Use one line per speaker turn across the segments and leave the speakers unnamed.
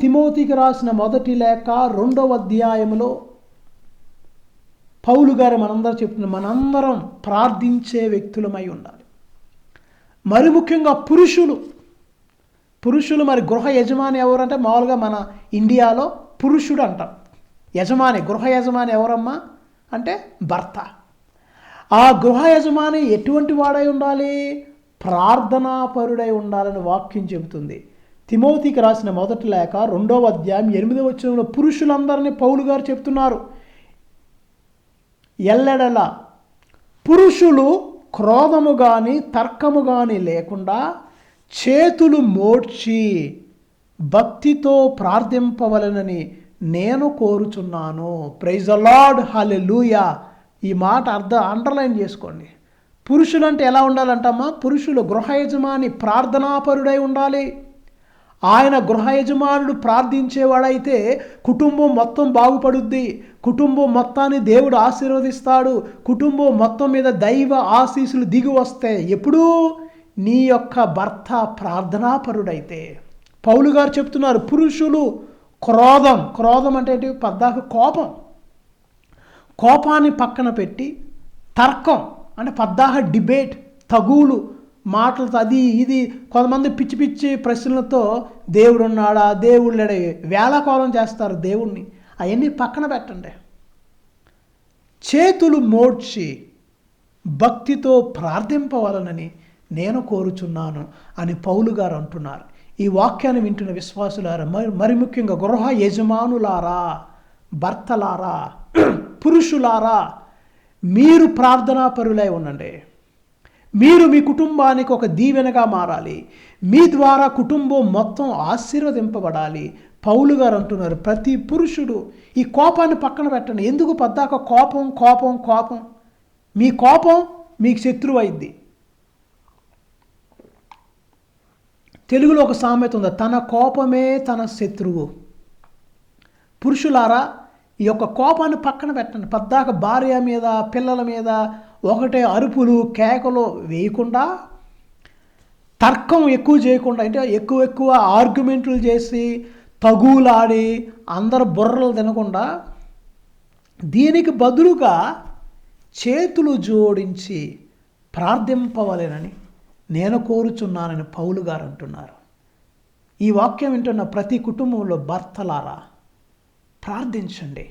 తిమోతికి రాసిన మొదటి లేఖ రెండవ అధ్యాయంలో పౌలు గారు మనందరం చెప్తున్న మనందరం ప్రార్థించే వ్యక్తులమై ఉండాలి. మరి ముఖ్యంగా పురుషులు. పురుషులు మరి గృహ యజమాని ఎవరంటే మామూలుగా మన ఇండియాలో పురుషుడు అంటాం. యజమాని గృహ యజమాని ఎవరమ్మా? అంటే భర్త. ఆ గృహ యజమాని ఎటువంటి వాడై ఉండాలి? ప్రార్థనాపరుడై ఉండాలని వాక్యం చెబుతుంది. తిమోతికి రాసిన మొదటి లేఖ రెండవ అధ్యాయం ఎనిమిదవ వచ్చిన పురుషులందరినీ పౌలు గారు చెప్తున్నారు. ఎల్లెడల పురుషులు క్రోధము కానీ తర్కము కానీ లేకుండా చేతులు మోడ్చి భక్తితో ప్రార్థింపవలనని నేను కోరుచున్నాను. ప్రైజ్ అలాడ్ హలెలూయా ఈ మాట అర్థం అండర్లైన్ చేసుకోండి. పురుషులంటే ఎలా ఉండాలంటమ్మా? పురుషులు గృహ యజమాని ప్రార్థనాపరుడై ఉండాలి. ఆయన గృహ యజమానుడు ప్రార్థించేవాడైతే కుటుంబం మొత్తం బాగుపడుద్ది. కుటుంబం మొత్తాన్ని దేవుడు ఆశీర్వదిస్తాడు. కుటుంబం మొత్తం మీద దైవ ఆశీస్సులు దిగి వస్తాయి ఎప్పుడూ నీ యొక్క భర్త ప్రార్థనాపరుడైతే. పౌలు గారు చెప్తున్నారు పురుషులు క్రోధం క్రోధం అంటే ఏంటి? పద్దాక కోపం. కోపాన్ని పక్కన పెట్టి తర్కం అంటే పద్దాక డిబేట్ తగులు మాటలతో అది ఇది కొంతమంది పిచ్చి పిచ్చి ప్రశ్నలతో దేవుడు ఉన్నాడా దేవుడు లేడా వేళాకోలం చేస్తారు దేవుణ్ణి. అవన్నీ పక్కన పెట్టండి. చేతులు మోడ్చి భక్తితో ప్రార్థింపవలనని నేను కోరుచున్నాను అని పౌలు గారు అంటున్నారు. ఈ వాక్యాన్ని వింటున్న విశ్వాసులారా మరి మరి ముఖ్యంగా గృహ యజమానులారా భర్తలారా పురుషులారా మీరు ప్రార్థనా పరులై ఉండండి. మీరు మీ కుటుంబానికి ఒక దీవెనగా మారాలి. మీ ద్వారా కుటుంబం మొత్తం ఆశీర్వదింపబడాలి. పౌలు గారు అంటున్నారు ప్రతి పురుషుడు ఈ కోపాన్ని పక్కన పెట్టండి. ఎందుకు పద్దాక కోపం కోపం కోపం? మీ కోపం మీకు శత్రువు అయింది తెలుగులో ఒక సామెత ఉంది తన కోపమే తన శత్రువు. పురుషులారా ఈ యొక్క కోపాన్ని పక్కన పెట్టండి. పద్దాక భార్య మీద పిల్లల మీద ఒకటే అరుపులు కేకలు వేయకుండా తర్కం ఎక్కువ చేయకుండా అంటే ఎక్కువ ఎక్కువ ఆర్గ్యుమెంట్లు చేసి తగులాడి అందరు బుర్రలు తినకుండా దీనికి బదులుగా చేతులు జోడించి ప్రార్థింపవలేనని నేను కోరుచున్నానని పౌలు గారు అంటున్నారు. ఈ వాక్యం వింటున్న ప్రతి కుటుంబంలో భర్తలారా ప్రార్థించండి.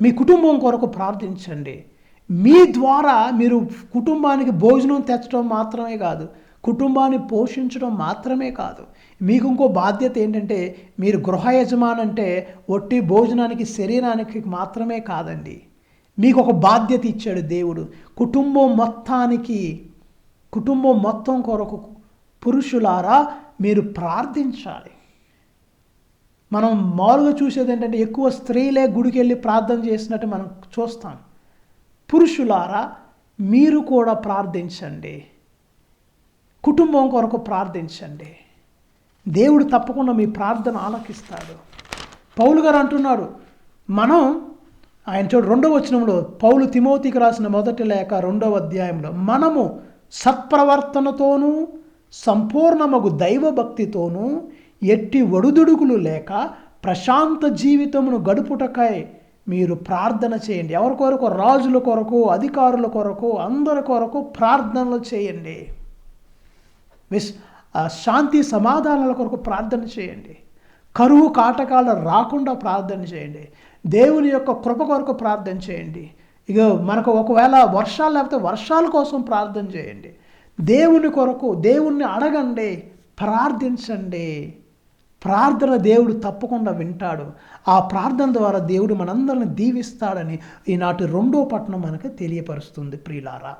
మీ కుటుంబం కొరకు ప్రార్థించండి. మీ ద్వారా మీరు కుటుంబానికి భోజనం తెచ్చడం మాత్రమే కాదు కుటుంబాన్ని పోషించడం మాత్రమే కాదు. మీకు ఇంకో బాధ్యత ఏంటంటే మీరు గృహ యజమాని అంటే ఒట్టి భోజనానికి శరీరానికి మాత్రమే కాదండి. మీకు ఒక బాధ్యత ఇచ్చాడు దేవుడు. కుటుంబం మొత్తానికి కుటుంబం మొత్తం కొరకు పురుషులారా మీరు ప్రార్థించాలి. మనం మామూలుగా చూసేది ఏంటంటే ఎక్కువ స్త్రీలే గుడికి వెళ్ళి ప్రార్థన చేసినట్టు మనం చూస్తాం. పురుషులారా మీరు కూడా ప్రార్థించండి. కుటుంబం కొరకు ప్రార్థించండి. దేవుడు తప్పకుండా మీ ప్రార్థన ఆలకిస్తాడు. పౌలు గారు అంటున్నారు మనం ఆయన చూడు రెండవ వచనంలో పౌలు తిమోతికి రాసిన మొదటి లేఖ రెండవ అధ్యాయంలో మనము సత్ప్రవర్తనతోనూ సంపూర్ణమగు దైవభక్తితోనూ ఎట్టి ఒడుదుడుకులు లేక ప్రశాంత జీవితమును గడుపుటకై మీరు ప్రార్థన చేయండి. ఎవరి కొరకు? రాజుల కొరకు అధికారుల కొరకు అందరి కొరకు ప్రార్థనలు చేయండి. విస్ శాంతి సమాధానాల కొరకు ప్రార్థన చేయండి. కరువు కాటకాలు రాకుండా ప్రార్థన చేయండి. దేవుని యొక్క కృప కొరకు ప్రార్థన చేయండి. ఇక మనకు ఒకవేళ వర్షాలు లేకపోతే వర్షాల కోసం ప్రార్థన చేయండి. దేవుని కొరకు దేవుణ్ణి అడగండి. ప్రార్థించండి. ప్రార్థన దేవుడు తప్పకుండా వింటాడు. ఆ ప్రార్థన ద్వారా దేవుడు మనందరిని దీవిస్తాడని ఈనాటి రెండో పట్టణం మనకు తెలియపరుస్తుంది ప్రియులారా.